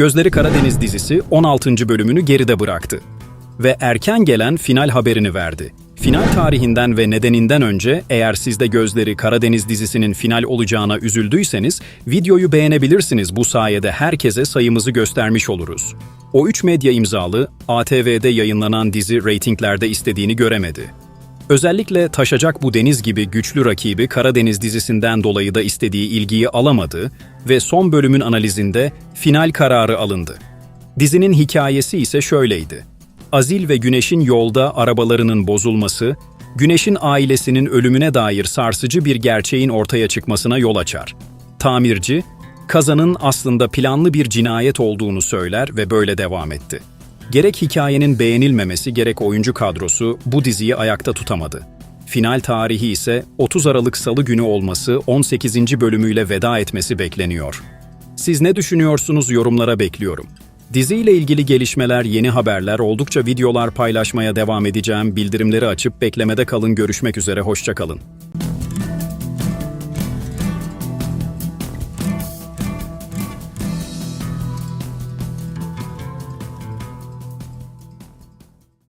Gözleri Karadeniz dizisi 16. bölümünü geride bıraktı ve erken gelen final haberini verdi. Final tarihinden ve nedeninden önce eğer siz de Gözleri Karadeniz dizisinin final olacağına üzüldüyseniz videoyu beğenebilirsiniz. Bu sayede herkese sayımızı göstermiş oluruz. O 3 medya imzalı ATV'de yayınlanan dizi reytinglerde istediğini göremedi. Özellikle taşacak bu deniz gibi güçlü rakibi Karadeniz dizisinden dolayı da istediği ilgiyi alamadı ve son bölümün analizinde final kararı alındı. Dizinin hikayesi ise şöyleydi. Azil ve Güneş'in yolda arabalarının bozulması, Güneş'in ailesinin ölümüne dair sarsıcı bir gerçeğin ortaya çıkmasına yol açar. Tamirci, kazanın aslında planlı bir cinayet olduğunu söyler ve böyle devam etti. Gerek hikayenin beğenilmemesi gerek oyuncu kadrosu bu diziyi ayakta tutamadı. Final tarihi ise 30 Aralık Salı günü olması 18. bölümüyle veda etmesi bekleniyor. Siz ne düşünüyorsunuz yorumlara bekliyorum. Diziyle ilgili gelişmeler, yeni haberler, oldukça videolar paylaşmaya devam edeceğim. Bildirimleri açıp beklemede kalın. Görüşmek üzere, hoşça kalın.